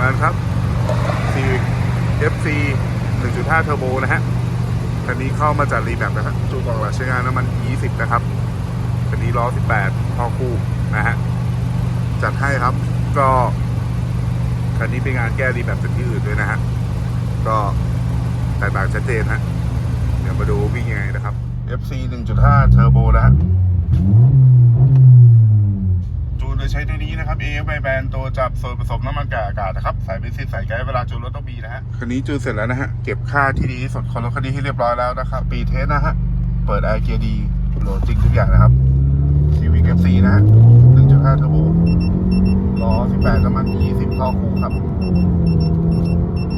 งานครับ Civic FC 1.5 เทอร์โบนะฮะคันนี้เข้ามาจากรีแมปนะฮะจูกล่องหลักใช้งานน้ำมัน 20 นะครับคันนี้ล้อ 18ท่อคู่นะฮะจัดให้ครับก็คันนี้เป็นงานแก้รีแมปจากที่อื่นด้วยนะฮะก็แตกต่างชัดเจนฮะเดี๋ยวมาดูวิ่งยังไงนะครับ FC 1.5 เทอร์โบนะฮะ มีใบ AF ไปแบนตัวจับส่วนผสมน้ำมันกับอากาศนะครับ สายเบนซินสายไกด์เวลาจูนรถต้องมีนะฮะ คันนี้จูนเสร็จแล้วนะฮะ เก็บค่าที่ดีที่สุดของรถคันนี้ให้เรียบร้อยแล้วนะครับ ปีเทสนะฮะ เปิดไอเกียดีโหลดจริงทุกอย่างนะครับ Civic FC นะฮะ1.5เทอร์โบล้อ18น้ำมัน20ท่อคู่ครับท่อคุณครับ